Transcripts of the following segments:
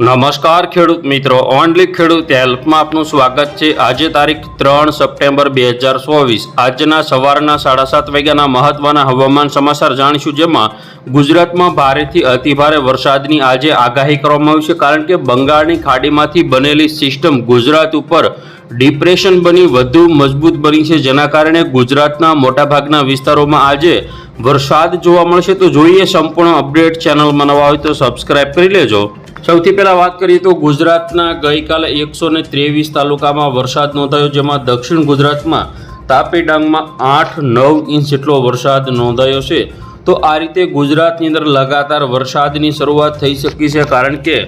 નમસ્કાર ખેડૂત મિત્રો. ઓનલી ખેડૂત હેલ્પમાં આપનું સ્વાગત છે. આજે તારીખ ત્રણ સપ્ટેમ્બર બે હજાર ચોવીસ. આજના સવારના સાડા સાત વાગ્યાના મહત્વના હવામાન સમાચાર જાણીશું જેમાં ગુજરાતમાં ભારેથી અતિભારે વરસાદની આજે આગાહી કરવામાં આવી છે. કારણ કે બંગાળની ખાડીમાંથી બનેલી સિસ્ટમ ગુજરાત ઉપર ડિપ્રેશન બની, વધુ મજબૂત બની છે. જેના કારણે ગુજરાતના મોટાભાગના વિસ્તારોમાં આજે વરસાદ જોવા મળશે. તો જોઈએ સંપૂર્ણ અપડેટ ચેનલમાં નવા હોય તો સબસ્ક્રાઇબ કરી લેજો. સૌથી પહેલાં વાત કરીએ તો ગુજરાતના ગઈકાલે એકસો ને ત્રેવીસ તાલુકામાં વરસાદ નોંધાયો, જેમાં દક્ષિણ ગુજરાતમાં તાપી ડાંગમાં આઠ, નવ ઇંચ જેટલો વરસાદ નોંધાયો છે. તો આ રીતે ગુજરાતની અંદર લગાતાર વરસાદની શરૂઆત થઈ શકી છે, કારણ કે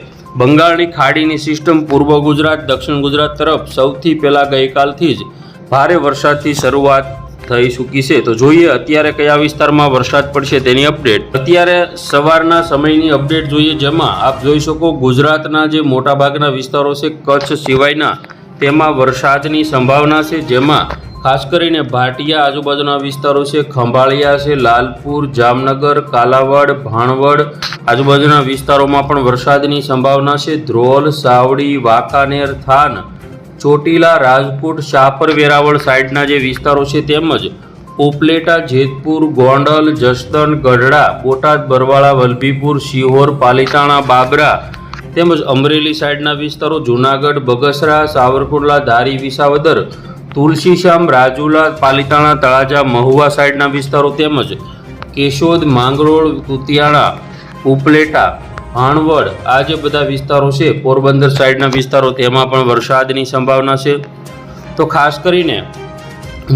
બંગાળની ખાડીની સિસ્ટમ પૂર્વ ગુજરાત, દક્ષિણ ગુજરાત તરફ સૌથી પહેલાં ગઈકાલથી જ ભારે વરસાદથી શરૂઆત થઈ ચૂકી છે. તો જોઈએ અત્યારે કયા વિસ્તારમાં વરસાદ પડશે તેની અપડેટ અત્યારે સવારના સમયની અપડેટ જોઈએ જેમાં આપ જોઈ શકો ગુજરાતના જે મોટાભાગના વિસ્તારો છે કચ્છ સિવાયના, તેમાં વરસાદની સંભાવના છે જેમાં ખાસ કરીને ભાટિયા આજુબાજુના વિસ્તારો છે, ખંભાળિયા છે, લાલપુર, જામનગર, કાલાવડ, ભાણવડ આજુબાજુના વિસ્તારોમાં પણ વરસાદની સંભાવના છે. ધ્રોલ, સાવડી, વાંકાનેર, થાન ચોટીલા, રાજકોટ, શાપર, વેરાવળ સાઈડના જે વિસ્તારો છે તેમજ ઉપલેટા, જેતપુર, ગોંડલ, જસદણ, ગઢડા, બોટાદ, બરવાળા, વલભીપુર, શિહોર, પાલીતાણા બાબરા તેમજ અમરેલી સાઈડના વિસ્તારો જૂનાગઢ, બગસરા, સાવરકુંડલા, ધારી, વિસાવદર, તુલસીશ્યામ, રાજુલા, પાલીતાણા, તળાજા, મહુવા સાઈડના વિસ્તારો તેમજ કેશોદ, માંગરોળ, કુતિયાણા, ઉપલેટા ભાણવડ. આ જે બધા વિસ્તારો છે, પોરબંદર સાઈડના વિસ્તારો, તેમાં પણ વરસાદની સંભાવના છે. તો ખાસ કરીને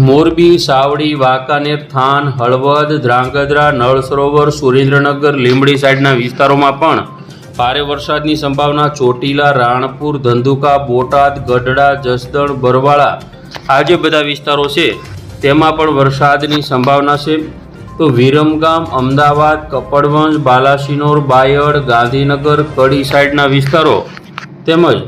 મોરબી, સાવડી, વાંકાનેર, થાન, હળવદ, ધ્રાંગધ્રા નળ સરોવર સુરેન્દ્રનગર, લીંબડી સાઈડના વિસ્તારોમાં પણ ભારે વરસાદની સંભાવના. ચોટીલા, રાણપુર, ધંધુકા, બોટાદ, ગઢડા, જસદણ, બરવાળા આ જે બધા વિસ્તારો છે, તેમાં પણ વરસાદની સંભાવના છે. તો વિરમગામ, અમદાવાદ, કપડવંજ, બાલાસિનોર, બાયડ, ગાંધીનગર, કડી સાઈડના વિસ્તારો તેમજ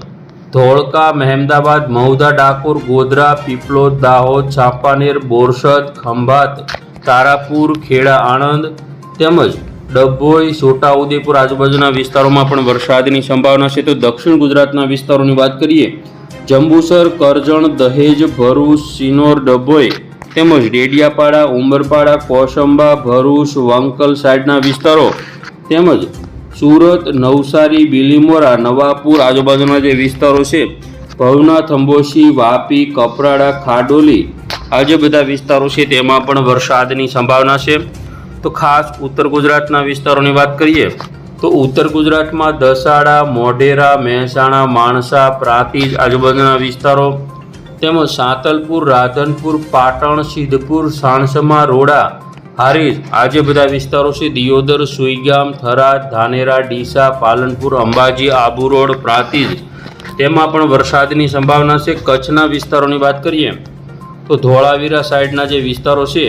ધોળકા, મહેમદાબાદ મહુધા ડાકોર, ગોધરા પીપલોદ દાહોદ ચાંપાનેર બોરસદ, ખંભાત, તારાપુર, ખેડા, આણંદ તેમજ ડભોઈ, છોટાઉદેપુર આજુબાજુના વિસ્તારોમાં પણ વરસાદની સંભાવના છે. તો દક્ષિણ ગુજરાતના વિસ્તારોની વાત કરીએ, જંબુસર, કરજણ, દહેજ, ભરૂચ, સિનોર, ડભોઈ તેમજ ડેડિયાપાડા, ઉંબરપાડા, કોસંબા, ભરૂચ વંકલ સાઈડના વિસ્તારો તેમજ સુરત, નવસારી, બિલીમોરા, નવાપુર આજુબાજુના જે વિસ્તારો છે ભવનાથ અંબોશી વાપી, કપરાડા, ખાડોલી આ જે બધા વિસ્તારો છે તેમાં પણ વરસાદની સંભાવના છે. તો ખાસ ઉત્તર ગુજરાતના વિસ્તારોની વાત કરીએ, તો ઉત્તર ગુજરાતમાં દસાડા, મોઢેરા, મહેસાણા, માણસા, પ્રાંતિજ આજુબાજુના વિસ્તારો તેમજ સાંતલપુર, રાધનપુર, પાટણ, સિદ્ધપુર, સાણસમા, રોડા, હારીજ. આજે બધા વિસ્તારો છે દિયોદર, સુઈગામ, થરાદ, ધાનેરા, ડીસા, પાલનપુર, અંબાજી, આબુ રોડ, પ્રાંતિજ. તેમાં પણ વરસાદની સંભાવના છે. કચ્છના વિસ્તારોની વાત કરીએ તો ધોળાવીરા સાઈડના જે વિસ્તારો છે,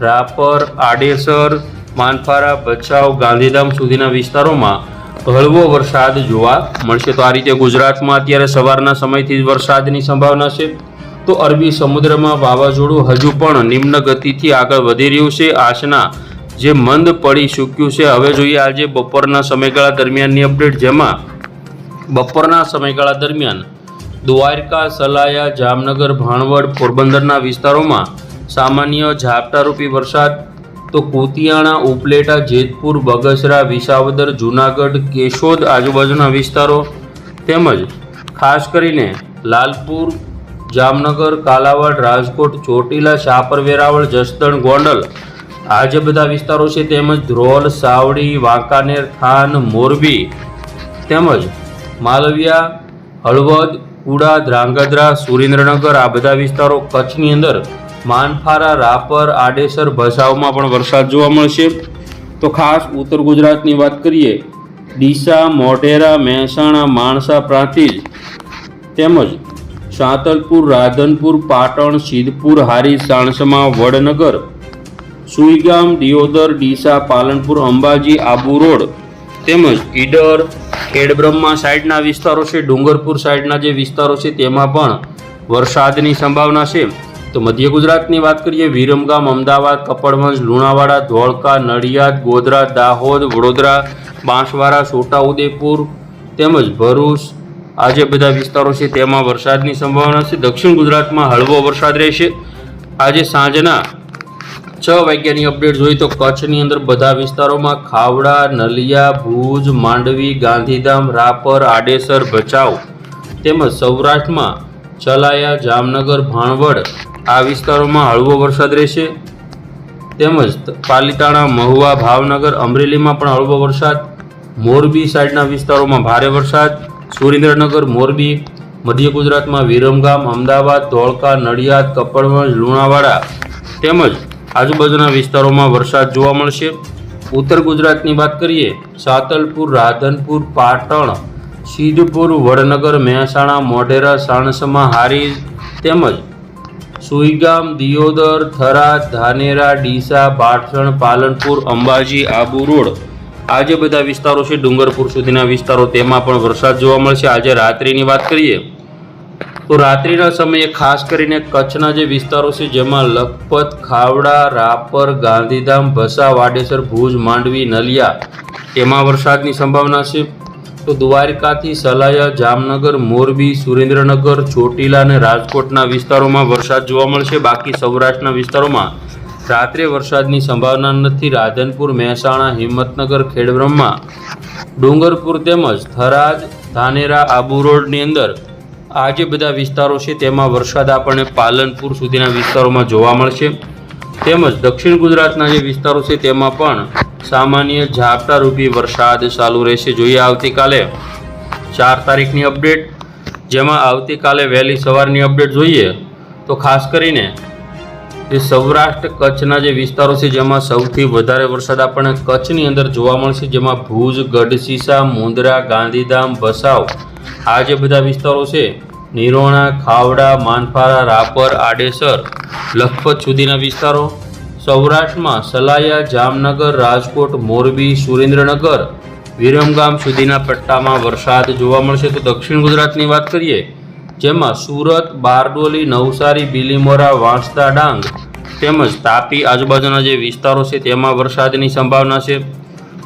રાપર, આડેસર, માનફારા, ભચાઉ, ગાંધીધામ સુધીના વિસ્તારોમાં હળવો વરસાદ જોવા મળશે. તો આ રીતે ગુજરાતમાં અત્યારે સવારના સમયથી જ વરસાદની સંભાવના છે. તો અરબી સમુદ્રમાં વાવાઝોડું હજુ પણ નિમ્ન ગતિથી આગળ વધી રહ્યું છે. આશના જે મંદ પડી ચૂક્યું છે, હવે જોઈએ આજે બપોરના સમયગાળા દરમિયાનની અપડેટ, જેમાં બપોરના સમયગાળા દરમિયાન દ્વારકા, સલાયા, જામનગર, ભાણવડ, પોરબંદરના વિસ્તારોમાં સામાન્ય ઝાપટારૂપી વરસાદ તો કુતિયાણા, ઉપલેટા, જેતપુર, બગસરા, વિસાવદર, જૂનાગઢ, કેશોદ આજુબાજુના વિસ્તારો તેમજ ખાસ કરીને લાલપુર, જામનગર, કાલાવાડ, રાજકોટ, ચોટીલા શાપર વેરાવળ, જસદણ, ગોંડલ આ જે બધા વિસ્તારો છે તેમજ ધ્રોલ, સાવડી, વાંકાનેર થાન મોરબી તેમજ માલવિયા, હળવદ, કુડા, ધ્રાંગધ્રા, સુરેન્દ્રનગર આ બધા વિસ્તારો કચ્છની અંદર માનફારા, રાપર, આડેસર ભસાવમાં પણ વરસાદ જોવા મળશે. તો ખાસ ઉત્તર ગુજરાતની વાત કરીએ, ડીસા, મોઢેરા, મહેસાણા, માણસા, પ્રાંતિજ તેમજ સાંતલપુર, રાધનપુર, પાટણ, સિદ્ધપુર, હારી, સાણસમા, વડનગર, સુઈગામ, દિયોદર, ડીસા, પાલનપુર, અંબાજી, આબુ રોડ તેમજ ઈડર, ખેડબ્રહ્મા સાઈડના વિસ્તારો છે, ડુંગરપુર સાઈડના જે વિસ્તારો છે, તેમાં પણ વરસાદની સંભાવના છે. તો મધ્ય ગુજરાતની વાત કરીએ, વિરમગામ, અમદાવાદ, કપડવંજ, લુણાવાડા, ધોળકા, નડિયાદ, ગોધરા, દાહોદ, વડોદરા, બાંસવાડા, છોટાઉદેપુર તેમજ ભરૂચ. આ જે બધા વિસ્તારો છે, તેમાં વરસાદની સંભાવના છે. દક્ષિણ ગુજરાતમાં હળવો વરસાદ રહેશે. આજે સાંજના છ વાગ્યાની અપડેટ જોઈએ તો કચ્છની અંદર બધા વિસ્તારોમાં ખાવડા, નલિયા, ભુજ, માંડવી, ગાંધીધામ, રાપર, આડેસર, ભચાઉ તેમજ સૌરાષ્ટ્રમાં ચલાયા, જામનગર, ભાણવડ આ વિસ્તારોમાં હળવો વરસાદ રહેશે. તેમજ પાલીતાણા, મહુવા, ભાવનગર, અમરેલીમાં પણ હળવો વરસાદ. મોરબી સાઈડના વિસ્તારોમાં ભારે વરસાદ. સુરેન્દ્રનગર, મોરબી, મધ્ય ગુજરાતમાં વિરમગામ, અમદાવાદ, ધોળકા, નડિયાદ, કપડવંજ, લુણાવાડા તેમજ આજુબાજુના વિસ્તારોમાં વરસાદ જોવા મળશે. ઉત્તર ગુજરાતની વાત કરીએ, સાતલપુર, રાધનપુર, પાટણ, સિદ્ધપુર, વડનગર, મહેસાણા, મોઢેરા, સાણસમા, હારીજ તેમજ સુઈગામ, દિયોદર, થરાદ, ધાનેરા, ડીસા બાઠસણ પાલનપુર, અંબાજી, આબુ રોડ. આ જે બધા વિસ્તારો છે ડુંગરપુર સુધીના વિસ્તારો. તેમાં પણ વરસાદ જોવા મળશે. આજે રાત્રિની વાત કરીએ તો રાત્રિના સમયે ખાસ કરીને કચ્છના જે વિસ્તારો છે, જેમાં લખપત, ખાવડા, રાપર, ગાંધીધામ, ભસા, વાડેસર, ભુજ, માંડવી, નલિયા તેમાં વરસાદની સંભાવના છે. તો દ્વારકાથી સલાયા, જામનગર, મોરબી, સુરેન્દ્રનગર, ચોટીલા અને રાજકોટના વિસ્તારોમાં વરસાદ જોવા મળશે. બાકી સૌરાષ્ટ્રના વિસ્તારોમાં રાત્રે વરસાદની સંભાવના નથી. રાધનપુર, મહેસાણા, હિંમતનગર, ખેડબ્રહ્મા, ડુંગરપુર તેમજ થરાદ, ધાનેરા, આબુ રોડની અંદર આ જે બધા વિસ્તારો છે તેમાં વરસાદ આપણને પાલનપુર સુધીના વિસ્તારોમાં જોવા મળશે. તેમજ દક્ષિણ ગુજરાતના જે વિસ્તારો છે તેમાં પણ સામાન્ય ઝાપટારૂપી વરસાદ ચાલુ રહેશે. જોઈએ આવતીકાલે ચાર તારીખની અપડેટ. જેમાં આવતીકાલે વહેલી સવારની અપડેટ જોઈએ તો ખાસ કરીને જે સૌરાષ્ટ્ર કચ્છના જે વિસ્તારો છે, જેમાં સૌથી વધારે વરસાદ આપણને કચ્છની અંદર જોવા મળશે, જેમાં ભુજ ગઢસીસા મુંદ્રા, ગાંધીધામ, ભસાવ આ જે બધા વિસ્તારો છે, નિરોણા, ખાવડા, માનફારા, રાપર, આડેસર, લખપત સુધીના વિસ્તારો સૌરાષ્ટ્રમાં સલાયા, જામનગર, રાજકોટ, મોરબી, સુરેન્દ્રનગર, વિરમગામ સુધીના પટ્ટામાં વરસાદ જોવા મળશે. તો દક્ષિણ ગુજરાતની વાત કરીએ, જેમાં સુરત, બારડોલી, નવસારી, બિલીમોરા, વાંસદા ડાંગ તેમજ તાપી આજુબાજુના જે વિસ્તારો છે તેમાં વરસાદની સંભાવના છે.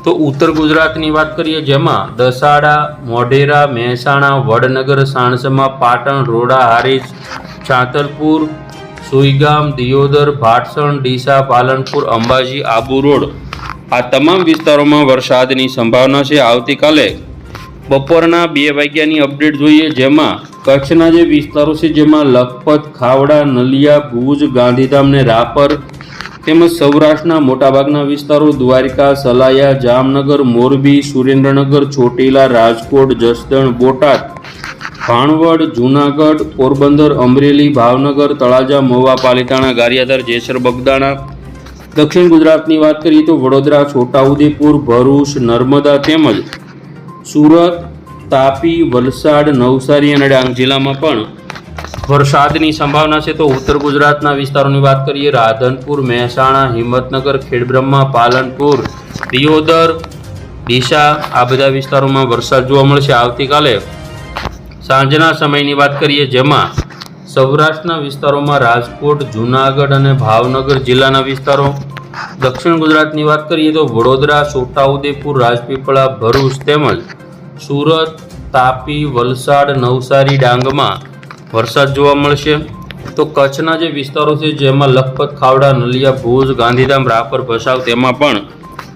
તો ઉત્તર ગુજરાતની વાત કરીએ, જેમાં દસાડા, મોઢેરા, મહેસાણા, વડનગર, સાણસમા, પાટણ, રોડા, હારીજ ચાંતલપુર સુઈગામ, દિયોદર, ભાટસણ, ડીસા, પાલનપુર, અંબાજી, આબુ રોડ. આ તમામ વિસ્તારોમાં વરસાદની સંભાવના છે. આવતીકાલે બપોરના બે વાગ્યાની અપડેટ જોઈએ, જેમાં કચ્છના જે વિસ્તારો છે, જેમાં લખપત, ખાવડા, નલિયા, ભુજ, ગાંધીધામ ને રાપર તેમજ સૌરાષ્ટ્રના મોટાભાગના વિસ્તારો દ્વારિકા, સલાયા, જામનગર, મોરબી, સુરેન્દ્રનગર, ચોટીલા, રાજકોટ, જસદણ, બોટાદ ભાણવડ, જૂનાગઢ, પોરબંદર, અમરેલી, ભાવનગર, તળાજા મહુવા પાલીતાણા, ગારિયાધાર, જેસર, બગદાણા. દક્ષિણ ગુજરાતની વાત કરીએ તો વડોદરા, છોટાઉદેપુર, ભરૂચ, નર્મદા તેમજ સુરત, તાપી, વલસાડ, નવસારી અને ડાંગ જિલ્લામાં પણ વરસાદની સંભાવના છે. તો ઉત્તર ગુજરાતના વિસ્તારોની વાત કરીએ, રાધનપુર, મહેસાણા, હિંમતનગર, ખેડબ્રહ્મા, પાલનપુર, દિયોદર, ડીસા, આ બધા વિસ્તારોમાં વરસાદ જોવા મળશે. આવતીકાલે સાંજના સમયની વાત કરીએ જેમાં સૌરાષ્ટ્રના વિસ્તારોમાં રાજકોટ, જૂનાગઢ અને ભાવનગર જિલ્લાના વિસ્તારો. દક્ષિણ ગુજરાતની વાત કરીએ તો વડોદરા, છોટાઉદેપુર, રાજપીપળા, ભરૂચ તેમજ સુરત, તાપી, વલસાડ, નવસારી, ડાંગમાં વરસાદ જોવા મળશે. તો કચ્છના જે વિસ્તારો છે જેમાં લખપત, ખાવડા, નલિયા, ભુજ, ગાંધીધામ, રાપર, ભસાવ તેમાં પણ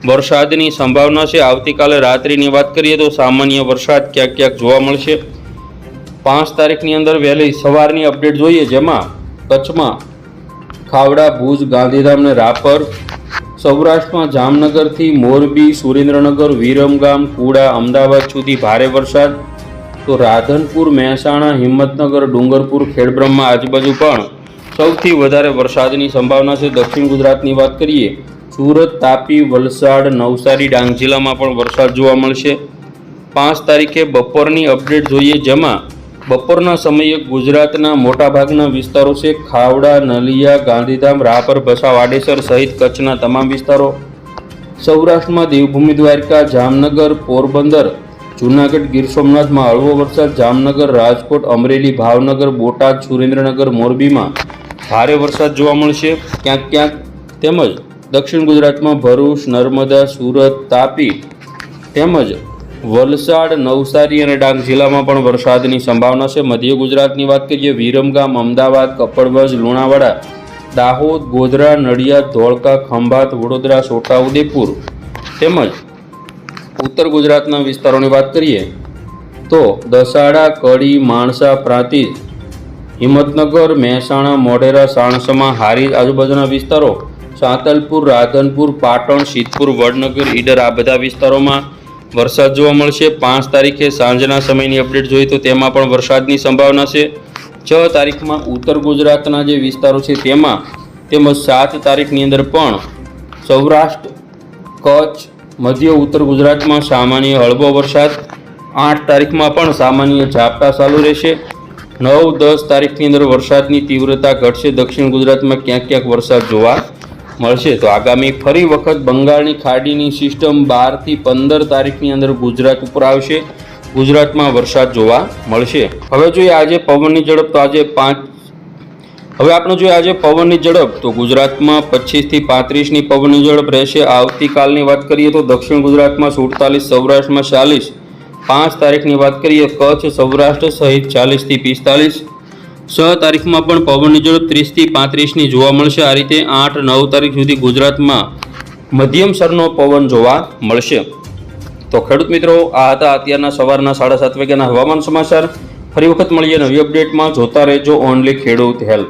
વરસાદની સંભાવના છે. આવતીકાલે રાત્રિની વાત કરીએ તો સામાન્ય વરસાદ ક્યાંક ક્યાંક જોવા મળશે. પાંચ તારીખની અંદર વહેલી સવારની અપડેટ જોઈએ, જેમાં કચ્છમાં ખાવડા, ભુજ, ગાંધીધામ ને રાપર, સૌરાષ્ટ્રમાં જામનગરથી મોરબી, સુરેન્દ્રનગર, વિરમગામ, કુડા, અમદાવાદ સુધી ભારે વરસાદ. તો રાધનપુર, મહેસાણા, હિંમતનગર, ડુંગરપુર, ખેડબ્રહ્મા આજુબાજુ પણ સૌથી વધારે વરસાદની સંભાવના છે. દક્ષિણ ગુજરાતની વાત કરીએ, સુરત, તાપી, વલસાડ, નવસારી, ડાંગ જિલ્લામાં પણ વરસાદ જોવા મળશે. પાંચ તારીખે બપોરની અપડેટ જોઈએ, જેમાં બપોરના સમયે ગુજરાતના મોટાભાગના વિસ્તારો છે ખાવડા, નલિયા, ગાંધીધામ, રાપર, ભસા, વાડેસર સહિત કચ્છના તમામ વિસ્તારો. સૌરાષ્ટ્રમાં દેવભૂમિ દ્વારકા, જામનગર, પોરબંદર, જૂનાગઢ, ગીર સોમનાથમાં હળવો વરસાદ, જામનગર, રાજકોટ, અમરેલી, ભાવનગર, બોટાદ, સુરેન્દ્રનગર, મોરબીમાં ભારે વરસાદ જોવા મળશે. ક્યાંક ક્યાંક તેમજ દક્ષિણ ગુજરાતમાં ભરૂચ, નર્મદા, સુરત, તાપી તેમજ વલસાડ, નવસારી અને ડાંગ જિલ્લામાં પણ વરસાદની સંભાવના છે. મધ્ય ગુજરાતની વાત કરીએ વિરમગામ, અમદાવાદ, કપડવજ, લુણાવાડા, દાહોદ, ગોધરા, નડિયાદ, ધોળકા, ખંભાત, વડોદરા, છોટાઉદેપુર તેમજ ઉત્તર ગુજરાતના વિસ્તારોની વાત કરીએ તો દસાડા, કડી, માણસા, પ્રાંતિજ, હિંમતનગર, મહેસાણા, મોઢેરા, સાણસમા હારી આજુબાજુના વિસ્તારો, સાંતલપુર, રાધનપુર, પાટણ સિદ્ધપુર વડનગર, ઈડર આ બધા વિસ્તારોમાં વરસાદ જોવા મળશે. પાંચ તારીખે સાંજના સમયની અપડેટ જોઈએ તો તેમાં પણ વરસાદની સંભાવના છે. છ તારીખમાં ઉત્તર ગુજરાતના જે વિસ્તારો છે તેમાં તેમજ સાત તારીખની અંદર પણ સૌરાષ્ટ્ર, કચ્છ, મધ્ય ઉત્તર ગુજરાતમાં સામાન્ય હળવો વરસાદ. આઠ તારીખમાં પણ સામાન્ય ઝાપટા ચાલુ રહેશે. નવ, દસ તારીખની અંદર વરસાદની તીવ્રતા ઘટશે. દક્ષિણ ગુજરાતમાં ક્યાંક ક્યાંક વરસાદ જોવા મળશે. તો આગામી ફરી વખત બંગાળની ખાડીની સિસ્ટમ બારથી પંદર તારીખની અંદર ગુજરાત ઉપર આવશે. ગુજરાતમાં વરસાદ જોવા મળશે. હવે જોઈએ આજે પવનની ઝડપ. તો આજે પાંચ હવે આપણે જોઈએ આજે પવનની ઝડપ. તો ગુજરાતમાં પચીસથી પાંત્રીસની પવનની ઝડપ રહેશે. આવતીકાલની વાત કરીએ તો દક્ષિણ ગુજરાતમાં સુડતાલીસ, સૌરાષ્ટ્રમાં ચાલીસ. પાંચ તારીખની વાત કરીએ, કચ્છ, સૌરાષ્ટ્ર સહિત ચાલીસથી પિસ્તાલીસ. છ તારીખમાં પણ પવનની ઝડપ ત્રીસથી પાંત્રીસની જોવા મળશે. આ રીતે આઠ, નવ તારીખ સુધી ગુજરાતમાં મધ્યમ સરનો પવન જોવા મળશે. તો ખેડૂત મિત્રો, આ હતા અત્યારના સવારના સાડા સાત વાગ્યાના હવામાન સમાચાર. ફરી વખત મળીએ નવી અપડેટમાં. જોતા રહેજો ઓનલી ખેડૂત હેલ્પ